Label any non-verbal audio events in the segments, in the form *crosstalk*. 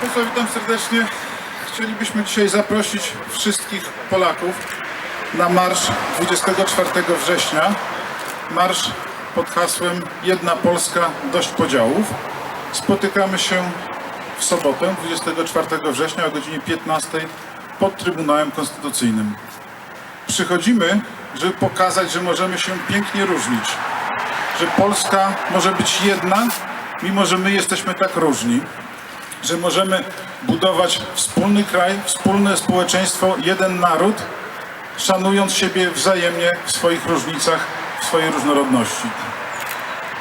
Państwa, witam serdecznie. Chcielibyśmy dzisiaj zaprosić wszystkich Polaków na marsz 24 września. Marsz pod hasłem Jedna Polska, dość podziałów. Spotykamy się w sobotę, 24 września o godzinie 15 pod Trybunałem Konstytucyjnym. Przychodzimy, żeby pokazać, że możemy się pięknie różnić, że Polska może być jedna, mimo że my jesteśmy tak różni że możemy budować wspólny kraj, wspólne społeczeństwo, jeden naród, szanując siebie wzajemnie w swoich różnicach, w swojej różnorodności.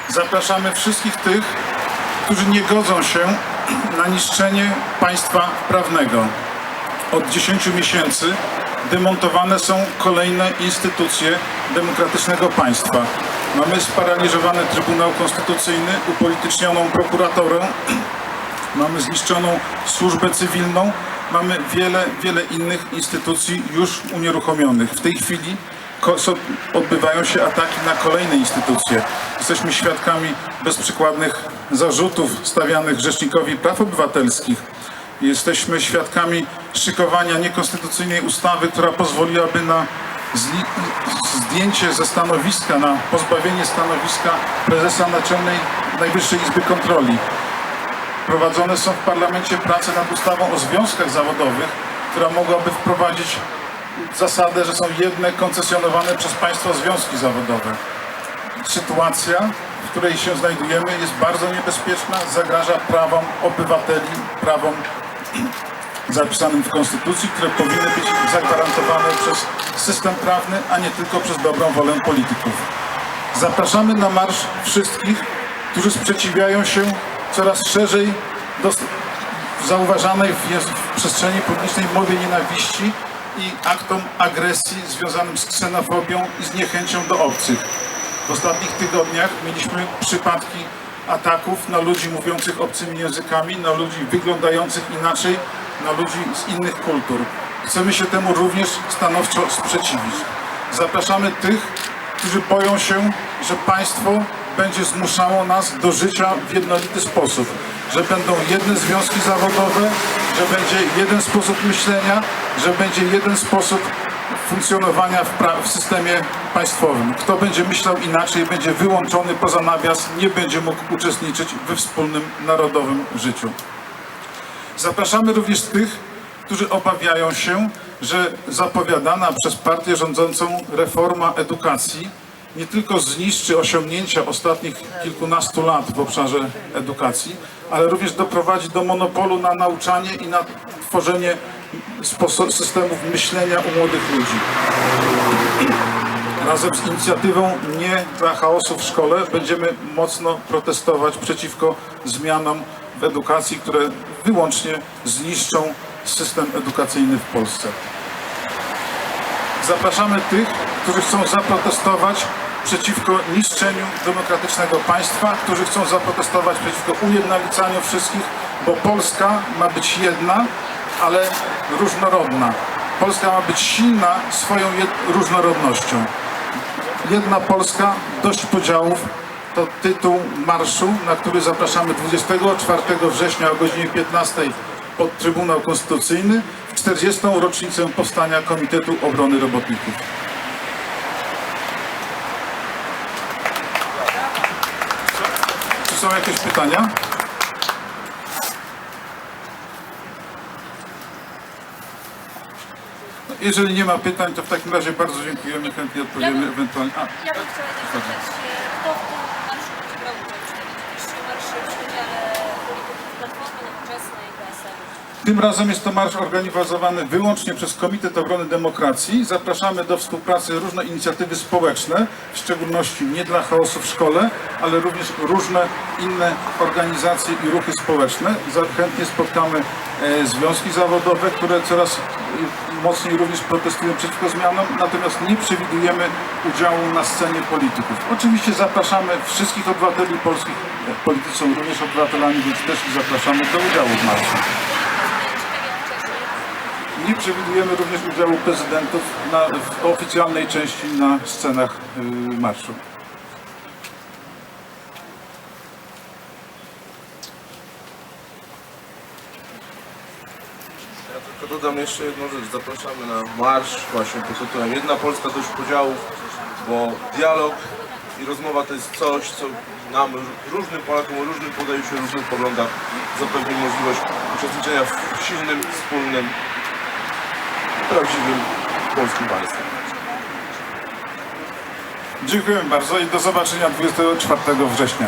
Zapraszamy wszystkich tych, którzy nie godzą się na niszczenie państwa prawnego. Od 10 miesięcy demontowane są kolejne instytucje demokratycznego państwa. Mamy sparaliżowany Trybunał Konstytucyjny, upolitycznioną prokuraturę, *clears throat* mamy zniszczoną służbę cywilną, mamy wiele, wiele innych instytucji już unieruchomionych. W tej chwili odbywają się ataki na kolejne instytucje. Jesteśmy świadkami bezprzykładnych zarzutów stawianych Rzecznikowi Praw Obywatelskich. Jesteśmy świadkami szykowania niekonstytucyjnej ustawy, która pozwoliłaby na zdjęcie ze stanowiska, na pozbawienie stanowiska prezesa Naczelnej Najwyższej Izby Kontroli. Prowadzone są w parlamencie prace nad ustawą o związkach zawodowych, która mogłaby wprowadzić zasadę, że są jedne koncesjonowane przez państwo związki zawodowe. Sytuacja, w której się znajdujemy, jest bardzo niebezpieczna, zagraża prawom obywateli, prawom zapisanym w Konstytucji, które powinny być zagwarantowane przez system prawny, a nie tylko przez dobrą wolę polityków. Zapraszamy na marsz wszystkich, którzy sprzeciwiają się coraz szerzej dos- zauważanej w przestrzeni publicznej mowie nienawiści i aktom agresji związanym z ksenofobią i z niechęcią do obcych. W ostatnich tygodniach mieliśmy przypadki ataków na ludzi mówiących obcymi językami, na ludzi wyglądających inaczej, na ludzi z innych kultur. Chcemy się temu również stanowczo sprzeciwić. Zapraszamy tych, którzy boją się, że państwo będzie zmuszało nas do życia w jednolity sposób, że będą jedne związki zawodowe, że będzie jeden sposób myślenia, że będzie jeden sposób funkcjonowania w, w systemie państwowym. Kto będzie myślał inaczej, będzie wyłączony poza nawias, nie będzie mógł uczestniczyć we wspólnym narodowym życiu. Zapraszamy również tych, którzy obawiają się, że zapowiadana przez partię rządzącą reforma edukacji nie tylko zniszczy osiągnięcia ostatnich kilkunastu lat w obszarze edukacji, ale również doprowadzi do monopolu na nauczanie i na tworzenie systemów myślenia u młodych ludzi. Razem z inicjatywą Nie dla chaosu w szkole będziemy mocno protestować przeciwko zmianom w edukacji, które wyłącznie zniszczą system edukacyjny w Polsce. Zapraszamy tych, którzy chcą zaprotestować przeciwko niszczeniu demokratycznego państwa, którzy chcą zaprotestować przeciwko ujednolicaniu wszystkich, bo Polska ma być jedna, ale różnorodna. Polska ma być silna swoją różnorodnością. Jedna Polska, dość podziałów to tytuł marszu, na który zapraszamy 24 września o godzinie 15 pod Trybunał Konstytucyjny w 40. rocznicę powstania Komitetu Obrony Robotników. Czy są jakieś pytania? Jeżeli nie ma pytań, to w takim razie bardzo dziękujemy, chętnie odpowiemy ewentualnie. A, Ja bym chciała zapytać, e, kto w tym marszu będzie brał udział? Czy to będzie jakiś marsz w przedziale polityków Platformy Nowoczesnej, PSL? Tym razem jest to marsz organizowany wyłącznie przez Komitet Obrony Demokracji. Zapraszamy do współpracy różne inicjatywy społeczne, w szczególności nie dla chaosu w szkole, ale również różne inne organizacje i ruchy społeczne. Chętnie spotkamy e, związki zawodowe, które coraz mocniej również protestują przeciwko zmianom, natomiast nie przewidujemy udziału na scenie polityków. Oczywiście zapraszamy wszystkich obywateli polskich. E, Politycy są również obywatelami, więc też ich zapraszamy do udziału w marszu. Nie przewidujemy również udziału prezydentów na, w oficjalnej części na scenach y, marszu. Ja tylko dodam jeszcze jedną rzecz. Zapraszamy na marsz właśnie pod tytułem Jedna Polska dość podziałów, bo dialog i rozmowa to jest coś, co nam, różnym Polakom o różnym podejściu, różnych poglądach zapewni możliwość uczestniczenia w silnym, wspólnym prawdziwym polskim państwie. Dziękuję bardzo i do zobaczenia 24 września.